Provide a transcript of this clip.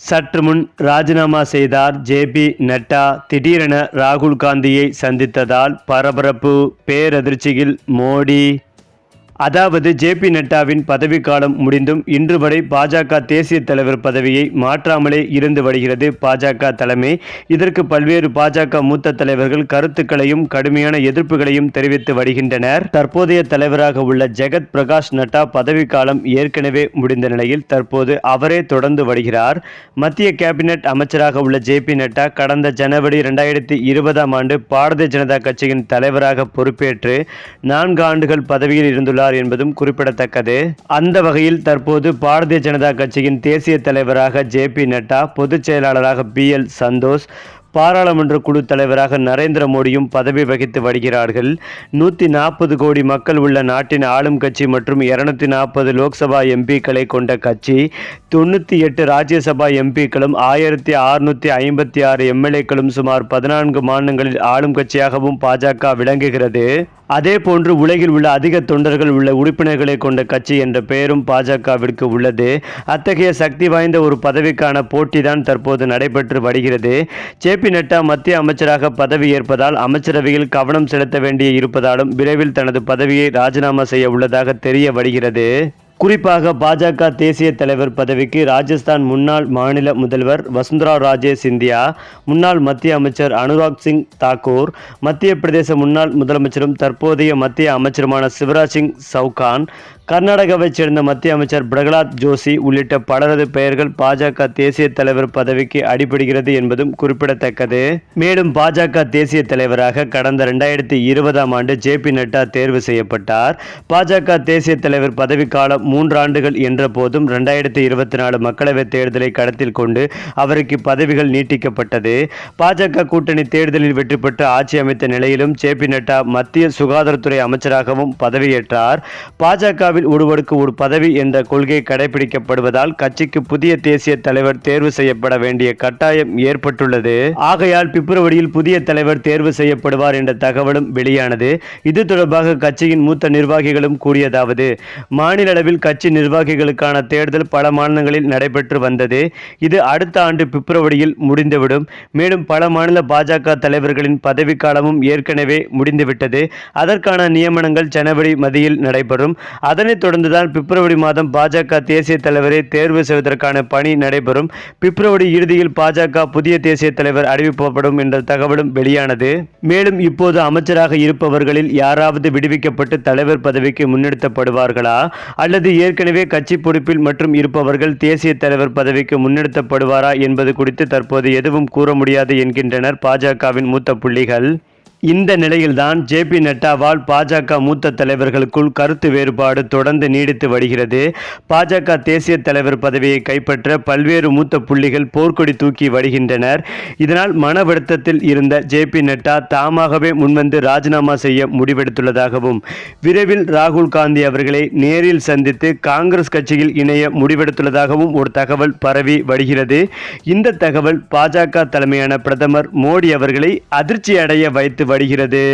சற்று முன் ராஜினாமா செய்தார் ஜேபி நட்டா. திடீரென ராகுல் காந்தியை சந்தித்ததால் பரபரப்பு பேரதிர்ச்சியில் மோடி. அதாவது ஜேபி நட்டாவின் பதவிக்காலம் முடிந்தும் இன்று வரை பாஜக தேசிய தலைவர் பதவியை மாற்றாமலே இருந்து வருகிறது பாஜக தலைமை. இதற்கு பல்வேறு பாஜக மூத்த தலைவர்கள் கருத்துக்களையும் கடுமையான எதிர்ப்புகளையும் தெரிவித்து வருகின்றனர். தற்போதைய தலைவராக உள்ள ஜெகத் பிரகாஷ் நட்டா பதவிக்காலம் ஏற்கனவே முடிந்த நிலையில் தற்போது அவரே தொடர்ந்து வருகிறார். மத்திய கேபினெட் அமைச்சராக உள்ள ஜேபி நட்டா கடந்த ஜனவரி இரண்டாயிரத்தி இருபதாம் ஆண்டு பாரதிய ஜனதா கட்சியின் தலைவராக பொறுப்பேற்று நான்கு ஆண்டுகள் பதவியில் இருந்துள்ளார். என்பதும் குறிப்பிடத்தக்கது. அந்த வகையில் தற்போது பாரதிய ஜனதா கட்சியின் தேசிய தலைவராக ஜே பி நட்டா பொதுச் செயலாளராக பி எல் சந்தோஷ் பாராளுமன்ற குழு தலைவராக நரேந்திர மோடியும் பதவி வகித்து வருகிறார்கள். நூற்றி நாற்பது கோடி மக்கள் உள்ள நாட்டின் ஆளும் கட்சி மற்றும் இருநூத்தி நாற்பது லோக்சபா எம்பிக்களை கொண்ட கட்சி தொண்ணூற்றி எட்டு ராஜ்யசபா எம்பிக்களும் ஆயிரத்தி அறுநூற்றி ஐம்பத்தி ஆறு எம்எல்ஏக்களும் சுமார் பதினான்கு மாநிலங்களில் ஆளும் கட்சியாகவும் பாஜக விளங்குகிறது. அதே போன்று உலகில் உள்ள அதிக தொண்டர்கள் உள்ள உறுப்பினர்களை கொண்ட கட்சி என்ற பெயரும் பாஜகவிற்கு உள்ளது. அத்தகைய சக்தி வாய்ந்த ஒரு பதவிக்கான போட்டிதான் தற்போது நடைபெற்று வருகிறது. ஜே பி நட்டா மத்திய அமைச்சராக பதவி ஏற்பதால் அமைச்சரவையில் கவனம் செலுத்த வேண்டிய இருப்பதாலும் விரைவில் தனது பதவியை ராஜினாமா செய்ய உள்ளதாக தெரிய வருகிறது. குறிப்பாக பாஜக தேசிய தலைவர் பதவிக்கு ராஜஸ்தான் முன்னாள் மாநில முதல்வர் வசுந்தரா ராஜே சிந்தியா முன்னாள் மத்திய அமைச்சர் அனுராக் சிங் தாக்கூர் மத்திய பிரதேச முன்னாள் முதலமைச்சரும் தற்போதைய மத்திய அமைச்சருமான சிவராஜ் சிங் சவுகான் கர்நாடகாவைச் சேர்ந்த மத்திய அமைச்சர் பிரகலாத் ஜோஷி உள்ளிட்ட பலரது பெயர்கள் பாஜக தேசிய தலைவர் பதவிக்கு அடிபடுகிறது என்பதும் குறிப்பிடத்தக்கது. மேலும் பாஜக தேசிய தலைவராக கடந்த இரண்டாயிரத்தி இருபதாம் ஆண்டு ஜே பி நட்டா தேர்வு செய்யப்பட்டார். பாஜக தேசிய தலைவர் பதவிக்காலம் மூன்றாண்டுகள் என்ற போதும் இரண்டாயிரத்தி இருபத்தி நாலு மக்களவைத் தேர்தலை கடத்தில் கொண்டு அவருக்கு பதவிகள் நீட்டிக்கப்பட்டது. பாஜக கூட்டணி தேர்தலில் வெற்றி பெற்று ஆட்சி அமைத்த நிலையிலும் ஜே பி நட்டா மத்திய சுகாதாரத்துறை அமைச்சராகவும் பதவியேற்றார். இந்தியாவில் ஒருவருக்கு ஒரு பதவி என்ற கொள்கை கடைபிடிக்கப்படுவதால் கட்சிக்கு புதிய தேசிய தலைவர் தேர்வு செய்யப்பட வேண்டிய கட்டாயம் ஏற்பட்டுள்ளது. ஆகையால் பிப்ரவரியில் புதிய தலைவர் தேர்வு செய்யப்படுவார் என்ற தகவலும் வெளியானது. இது தொடர்பாக கட்சியின் மூத்த நிர்வாகிகளும் கூறியதாவது மாநில அளவில் கட்சி நிர்வாகிகளுக்கான தேர்தல் பல மாநிலங்களில் நடைபெற்று வந்தது. இது அடுத்த ஆண்டு பிப்ரவரியில் முடிந்துவிடும். மேலும் பல மாநில பாஜக தலைவர்களின் பதவிக்காலமும் ஏற்கனவே முடிந்துவிட்டது. அதற்கான நியமனங்கள் ஜனவரி மதியில் நடைபெறும். அதன் அதனைத் தொடர்ந்துதான் பிப்ரவரி மாதம் பாஜக தேசிய தலைவரை தேர்வு செய்வதற்கான பணி நடைபெறும். பிப்ரவரி இறுதியில் பாஜக புதிய தேசிய தலைவர் அறிவிக்கப்படும் என்ற தகவலும் வெளியானது. மேலும் இப்போது அமைச்சராக இருப்பவர்களில் யாராவது விடுவிக்கப்பட்டு தலைவர் பதவிக்கு முன்னெடுத்தப்படுவார்களா அல்லது ஏற்கனவே கட்சி பொறுப்பில் மற்றும் இருப்பவர்கள் தேசிய தலைவர் பதவிக்கு முன்னெடுத்தப்படுவாரா என்பது குறித்து தற்போது எதுவும் கூற முடியாது என்கின்றனர் பாஜகவின் மூத்த புள்ளிகள். இந்த நிலையில்தான் ஜே பி நட்டாவால் பாஜக மூத்த தலைவர்களுக்குள் கருத்து வேறுபாடு தொடர்ந்து நீடித்து வருகிறது. பாஜக தேசிய தலைவர் பதவியை கைப்பற்ற பல்வேறு மூத்த புள்ளிகள் போர்க்கொடி தூக்கி வருகின்றனர். இதனால் மன வருத்தத்தில் இருந்த ஜே பி நட்டா தாமாகவே முன்வந்து ராஜினாமா செய்ய முடிவெடுத்துள்ளதாகவும் விரைவில் ராகுல் காந்தி அவர்களை நேரில் சந்தித்து காங்கிரஸ் கட்சியில் இணைய முடிவெடுத்துள்ளதாகவும் ஒரு தகவல் பரவி வருகிறது. இந்த தகவல் பாஜக தலைமையான பிரதமர் மோடி அவர்களை அதிர்ச்சி அடைய வைத்து வருகிறது.